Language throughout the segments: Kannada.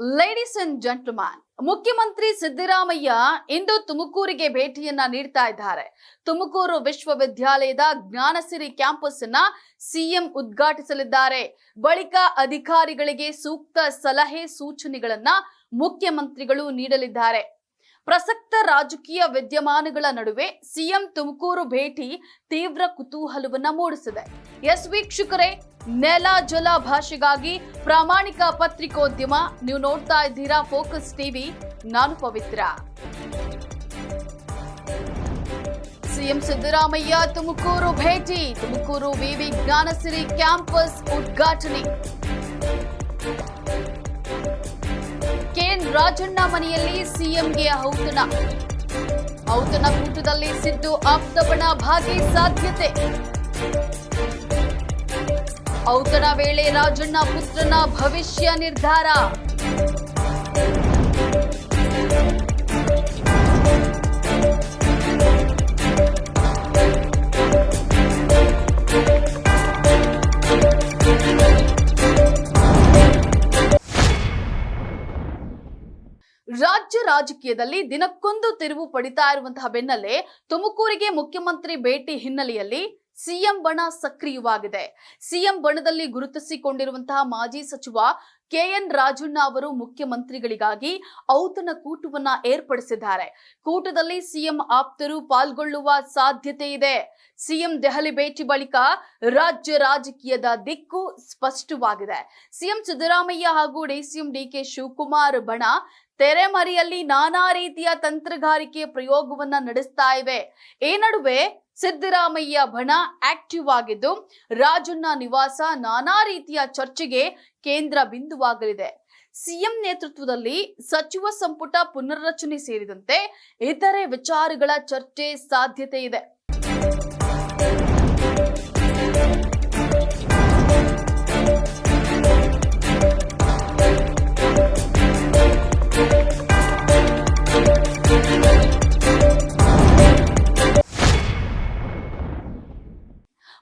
ಲೇಡೀಸ್ ಅಂಡ್ ಜೆಂಟ್ಲ್ಮ್ಯಾನ್ ಮುಖ್ಯಮಂತ್ರಿ ಸಿದ್ದರಾಮಯ್ಯ ಇಂದು ತುಮಕೂರಿಗೆ ಭೇಟಿಯನ್ನ ನೀಡ್ತಾ ಇದ್ದಾರೆ. ತುಮಕೂರು ವಿಶ್ವವಿದ್ಯಾಲಯದ ಜ್ಞಾನಸಿರಿ ಕ್ಯಾಂಪಸ್ ಅನ್ನ ಸಿಎಂ ಉದ್ಘಾಟಿಸಲಿದ್ದಾರೆ. ಬಳಿಕ ಅಧಿಕಾರಿಗಳಿಗೆ ಸೂಕ್ತ ಸಲಹೆ ಸೂಚನೆಗಳನ್ನ ಮುಖ್ಯಮಂತ್ರಿಗಳು ನೀಡಲಿದ್ದಾರೆ. ಪ್ರಸಕ್ತ ರಾಜಕೀಯ ವಿದ್ಯಮಾನಗಳ ನಡುವೆ ಸಿಎಂ ತುಮಕೂರು ಭೇಟಿ ತೀವ್ರ ಕುತೂಹಲವನ್ನು ಮೂಡಿಸಿದೆ. ಎಸ್ ವೀಕ್ಷಕರೇ, ನೆಲ ಜಲ ಭಾಷೆಗಾಗಿ ಪ್ರಾಮಾಣಿಕ ಪತ್ರಿಕೋದ್ಯಮ ನೀವು ನೋಡ್ತಾ ಇದ್ದೀರಾ ಫೋಕಸ್ ಟಿವಿ. ನಾನು ಪವಿತ್ರ. ಸಿಎಂ ಸಿದ್ದರಾಮಯ್ಯ ತುಮಕೂರು ಭೇಟಿ, ತುಮಕೂರು ವಿವಿ ಜ್ಞಾನಸಿರಿ ಕ್ಯಾಂಪಸ್ ಉದ್ಘಾಟನೆ. ರಾಜಣ್ಣ ಮನೆಯಲ್ಲಿ ಸಿಎಂಗೆ ಔತಣ. ಔತಣ ಕೂಟದಲ್ಲಿ ಸಿದ್ದು ಆಪ್ತಪಣ ಭಾಗಿ ಸಾಧ್ಯತೆ. ಔತಣ ವೇಳೆ ರಾಜಣ್ಣ ಪುತ್ರನ ಭವಿಷ್ಯ ನಿರ್ಧಾರ. ರಾಜ್ಯ ರಾಜಕೀಯದಲ್ಲಿ ದಿನಕ್ಕೊಂದು ತಿರುವು ಪಡಿತಾ ಇರುವಂತಹ ಬೆನ್ನಲ್ಲೇ ತುಮಕೂರಿಗೆ ಮುಖ್ಯಮಂತ್ರಿ ಭೇಟಿ ಹಿನ್ನೆಲೆಯಲ್ಲಿ ಸಿಎಂ ಬಣ ಸಕ್ರಿಯವಾಗಿದೆ. ಸಿಎಂ ಬಣದಲ್ಲಿ ಗುರುತಿಸಿಕೊಂಡಿರುವಂತಹ ಮಾಜಿ ಸಚಿವ ಕೆಎನ್ ರಾಜಣ್ಣ ಅವರು ಮುಖ್ಯಮಂತ್ರಿಗಳಿಗಾಗಿ ಔತಣ ಕೂಟವನ್ನ ಏರ್ಪಡಿಸಿದ್ದಾರೆ. ಕೂಟದಲ್ಲಿ ಸಿಎಂ ಆಪ್ತರು ಪಾಲ್ಗೊಳ್ಳುವ ಸಾಧ್ಯತೆ ಇದೆ. ಸಿಎಂ ದೆಹಲಿ ಭೇಟಿ ಬಳಿಕ ರಾಜ್ಯ ರಾಜಕೀಯದ ದಿಕ್ಕು ಸ್ಪಷ್ಟವಾಗಿದೆ. ಸಿಎಂ ಸಿದ್ದರಾಮಯ್ಯ ಹಾಗೂ ಡಿಸಿಎಂ ಡಿಕೆ ಶಿವಕುಮಾರ್ ಬಣ ತೆರೆಮರೆಯಲ್ಲಿ ನಾನಾ ರೀತಿಯ ತಂತ್ರಗಾರಿಕೆ ಪ್ರಯೋಗವನ್ನ ನಡೆಸ್ತಾ ಇವೆ. ಈ ನಡುವೆ ಸಿದ್ದರಾಮಯ್ಯ ಬಣ ಆಕ್ಟಿವ್ ಆಗಿದ್ದು ರಾಜಣ್ಣ ನಿವಾಸ ನಾನಾ ರೀತಿಯ ಚರ್ಚೆಗೆ ಕೇಂದ್ರ ಬಿಂದುವಾಗಲಿದೆ. ಸಿಎಂ ನೇತೃತ್ವದಲ್ಲಿ ಸಚಿವ ಸಂಪುಟ ಪುನರ್ರಚನೆ ಸೇರಿದಂತೆ ಇತರೆ ವಿಚಾರಗಳ ಚರ್ಚೆ ಸಾಧ್ಯತೆ ಇದೆ.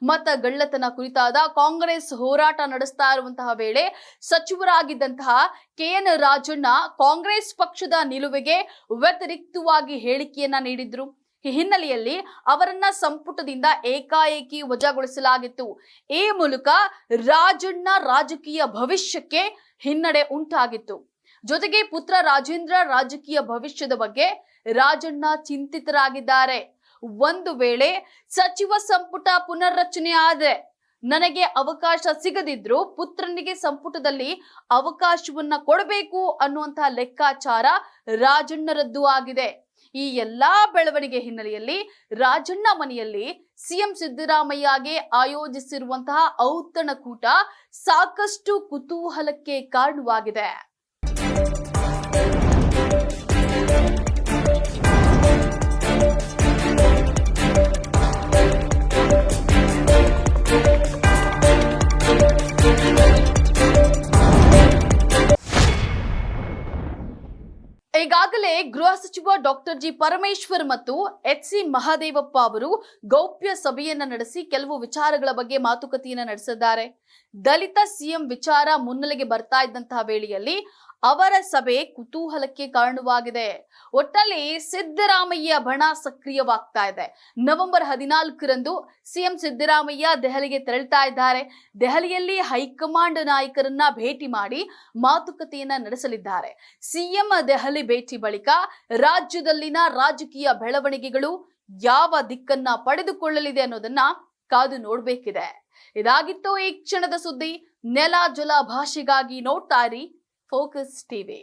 ಮತ ಗಳ್ಳತನ ಕುರಿತಾದ ಕಾಂಗ್ರೆಸ್ ಹೋರಾಟ ನಡೆಸ್ತಾ ಇರುವಂತಹ ವೇಳೆ ಸಚಿವರಾಗಿದ್ದಂತಹ ಕೆಎನ್ ರಾಜಣ್ಣ ಕಾಂಗ್ರೆಸ್ ಪಕ್ಷದ ನಿಲುವಿಗೆ ವ್ಯತಿರಿಕ್ತವಾಗಿ ಹೇಳಿಕೆಯನ್ನ ನೀಡಿದ್ರು. ಈ ಹಿನ್ನೆಲೆಯಲ್ಲಿ ಅವರನ್ನ ಸಂಪುಟದಿಂದ ಏಕಾಏಕಿ ವಜಾಗೊಳಿಸಲಾಗಿತ್ತು. ಈ ಮೂಲಕ ರಾಜಣ್ಣ ರಾಜಕೀಯ ಭವಿಷ್ಯಕ್ಕೆ ಹಿನ್ನಡೆ ಉಂಟಾಗಿತ್ತು. ಜೊತೆಗೆ ಪುತ್ರ ರಾಜೇಂದ್ರ ರಾಜಕೀಯ ಭವಿಷ್ಯದ ಬಗ್ಗೆ ರಾಜಣ್ಣ ಚಿಂತಿತರಾಗಿದ್ದಾರೆ. ಒಂದು ವೇಳೆ ಸಚಿವ ಸಂಪುಟ ಪುನರ್ರಚನೆ ಆದ್ರೆ ನನಗೆ ಅವಕಾಶ ಸಿಗದಿದ್ರು ಪುತ್ರನಿಗೆ ಸಂಪುಟದಲ್ಲಿ ಅವಕಾಶವನ್ನ ಕೊಡಬೇಕು ಅನ್ನುವಂತಹ ಲೆಕ್ಕಾಚಾರ ರಾಜಣ್ಣರದ್ದು ಆಗಿದೆ. ಈ ಎಲ್ಲಾ ಬೆಳವಣಿಗೆ ಹಿನ್ನೆಲೆಯಲ್ಲಿ ರಾಜಣ್ಣ ಮನೆಯಲ್ಲಿ ಸಿಎಂ ಸಿದ್ದರಾಮಯ್ಯಗೆ ಆಯೋಜಿಸಿರುವಂತಹ ಔತಣಕೂಟ ಸಾಕಷ್ಟು ಕುತೂಹಲಕ್ಕೆ ಕಾರಣವಾಗಿದೆ. ಈಗಾಗಲೇ ಗೃಹ ಸಚಿವ ಡಾಕ್ಟರ್ ಜಿ ಪರಮೇಶ್ವರ್ ಮತ್ತು ಎಚ್ ಸಿ ಮಹಾದೇವಪ್ಪ ಅವರು ಗೌಪ್ಯ ಸಭೆಯನ್ನ ನಡೆಸಿ ಕೆಲವು ವಿಚಾರಗಳ ಬಗ್ಗೆ ಮಾತುಕತೆಯನ್ನ ನಡೆಸಿದ್ದಾರೆ. ದಲಿತ ಸಿಎಂ ವಿಚಾರ ಮುನ್ನೆಲೆಗೆ ಬರ್ತಾ ಇದ್ದಂತಹ ವೇಳೆಯಲ್ಲಿ ಅವರ ಸಭೆ ಕುತೂಹಲಕ್ಕೆ ಕಾರಣವಾಗಿದೆ. ಒಟ್ಟಲ್ಲಿ ಸಿದ್ದರಾಮಯ್ಯ ಬಣ ಸಕ್ರಿಯವಾಗ್ತಾ ಇದೆ. ನವೆಂಬರ್ ಹದಿನಾಲ್ಕರಂದು ಸಿಎಂ ಸಿದ್ದರಾಮಯ್ಯ ದೆಹಲಿಗೆ ತೆರಳ್ತಾ ಇದ್ದಾರೆ. ದೆಹಲಿಯಲ್ಲಿ ಹೈಕಮಾಂಡ್ ನಾಯಕರನ್ನ ಭೇಟಿ ಮಾಡಿ ಮಾತುಕತೆಯನ್ನ ನಡೆಸಲಿದ್ದಾರೆ. ಸಿಎಂ ದೆಹಲಿ ಭೇಟಿ ಬಳಿಕ ರಾಜ್ಯದಲ್ಲಿನ ರಾಜಕೀಯ ಬೆಳವಣಿಗೆಗಳು ಯಾವ ದಿಕ್ಕನ್ನ ಪಡೆದುಕೊಳ್ಳಲಿದೆ ಅನ್ನೋದನ್ನ ಕಾದು ನೋಡ್ಬೇಕಿದೆ. ಇದಾಗಿತ್ತು ಈ ಕ್ಷಣದ ಸುದ್ದಿ. ನೆಲ ಜಲ ಭಾಷೆಗಾಗಿ ನೋಡ್ತಾ ಇರಿ. Focus TV